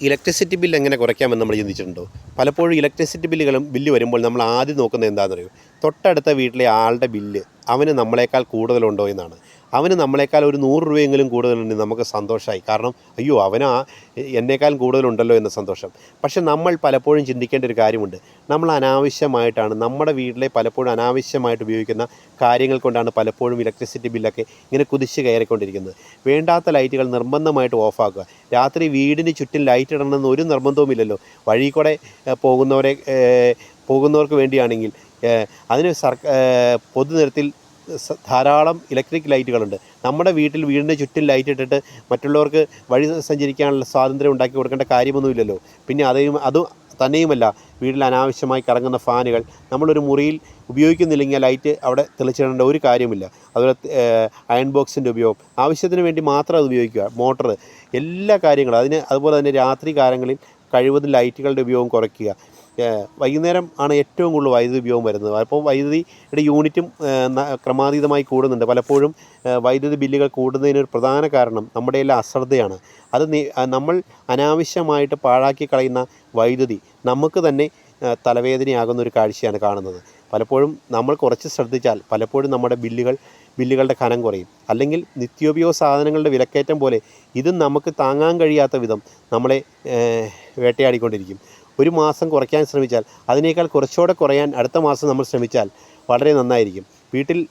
Electricity bill എങ്ങനെ കുറയ്ക്കാമെന്ന് നമ്മൾ ചിന്തിച്ചിട്ടുണ്ടോ? പലപ്പോഴും ഇലക്ട്രിസിറ്റി ബില്ലുകളും ബില്ല് വരുമ്പോൾ നമ്മൾ ആദ്യം നോക്കുന്നത് എന്താണെന്നറിയോ? തൊട്ടടുത്ത വീട്ടിലെ ആളുടെ ബില്ല്. അവന് നമ്മളെക്കാൾ കൂടുതലുണ്ടോ എന്നാണ്. അവന് നമ്മളെക്കാൾ ഒരു നൂറ് രൂപയെങ്കിലും കൂടുതലുണ്ടെങ്കിൽ നമുക്ക് സന്തോഷമായി. കാരണം അയ്യോ അവനാ എന്നേക്കാളും കൂടുതലുണ്ടല്ലോ എന്ന സന്തോഷം. പക്ഷെ നമ്മൾ പലപ്പോഴും ചിന്തിക്കേണ്ട ഒരു കാര്യമുണ്ട്. നമ്മൾ അനാവശ്യമായിട്ടാണ് നമ്മുടെ വീട്ടിലെ പലപ്പോഴും അനാവശ്യമായിട്ട് ഉപയോഗിക്കുന്ന കാര്യങ്ങൾ കൊണ്ടാണ് പലപ്പോഴും ഇലക്ട്രിസിറ്റി ബില്ലൊക്കെ ഇങ്ങനെ കുതിച്ച് കയറിക്കൊണ്ടിരിക്കുന്നത്. വേണ്ടാത്ത ലൈറ്റുകൾ നിർബന്ധമായിട്ട് ഓഫാക്കുക. രാത്രി വീടിന് ചുറ്റും ലൈറ്റ് ഇടണമെന്ന് ഒരു നിർബന്ധവുമില്ലല്ലോ. വഴി കൂടെ പോകുന്നവരെ പോകുന്നവർക്ക് വേണ്ടിയാണെങ്കിൽ അതിന് സർക്കാർ പൊതുനിരത്തിൽ ധാരാളം ഇലക്ട്രിക് ലൈറ്റുകളുണ്ട്. നമ്മുടെ വീട്ടിൽ വീടിന്റെ ചുറ്റും ലൈറ്റ് ഇട്ടിട്ട് മറ്റുള്ളവർക്ക് വഴി സഞ്ചരിക്കാനുള്ള സ്വാതന്ത്ര്യം ഉണ്ടാക്കി കൊടുക്കേണ്ട കാര്യമൊന്നുമില്ലല്ലോ. പിന്നെ അതേയും അത് തന്നെയുമല്ല വീട്ടിൽ അനാവശ്യമായി കറങ്ങുന്ന ഫാനുകൾ നമ്മളൊരു മുറിയിൽ ഉപയോഗിക്കുന്നില്ലെങ്കിൽ ലൈറ്റ് അവിടെ തെളിച്ചിടേണ്ട ഒരു കാര്യമില്ല. അതുപോലെ അയൺ ബോക്സിന്റെ ഉപയോഗം. ആവശ്യത്തിന് വേണ്ടി മാത്രം അത് ഉപയോഗിക്കുക. മോട്ടർ എല്ലാ കാര്യങ്ങളും. അതിന് അതുപോലെ തന്നെ രാത്രി കാലങ്ങളിൽ കഴിവതും ലൈറ്റുകളുടെ ഉപയോഗം കുറയ്ക്കുക. വൈകുന്നേരം ആണ് ഏറ്റവും കൂടുതൽ വൈദ്യുതി ഉപയോഗം വരുന്നത്. അപ്പോൾ വൈദ്യുതിയുടെ യൂണിറ്റും ക്രമാതീതമായി കൂടുന്നുണ്ട്. പലപ്പോഴും വൈദ്യുതി ബില്ലുകൾ കൂടുന്നതിനൊരു പ്രധാന കാരണം നമ്മുടെ എല്ലാം അശ്രദ്ധയാണ്. അത് നമ്മൾ അനാവശ്യമായിട്ട് പാഴാക്കി കളയുന്ന വൈദ്യുതി നമുക്ക് തന്നെ തലവേദനയാകുന്ന ഒരു കാഴ്ചയാണ് കാണുന്നത്. പലപ്പോഴും നമ്മൾ കുറച്ച് ശ്രദ്ധിച്ചാൽ പലപ്പോഴും നമ്മുടെ ബില്ലുകൾ ബില്ലുകളുടെ കനം കുറയും. അല്ലെങ്കിൽ നിത്യോപയോഗ സാധനങ്ങളുടെ വിലക്കയറ്റം പോലെ ഇതും നമുക്ക് താങ്ങാൻ കഴിയാത്ത വിധം നമ്മളെ വേട്ടയാടിക്കൊണ്ടിരിക്കും. ഒരു മാസം കുറയ്ക്കാൻ ശ്രമിച്ചാൽ അതിനേക്കാൾ കുറച്ചുകൂടെ കുറയാൻ അടുത്ത മാസം നമ്മൾ ശ്രമിച്ചാൽ വളരെ നന്നായിരിക്കും. വീട്ടിൽ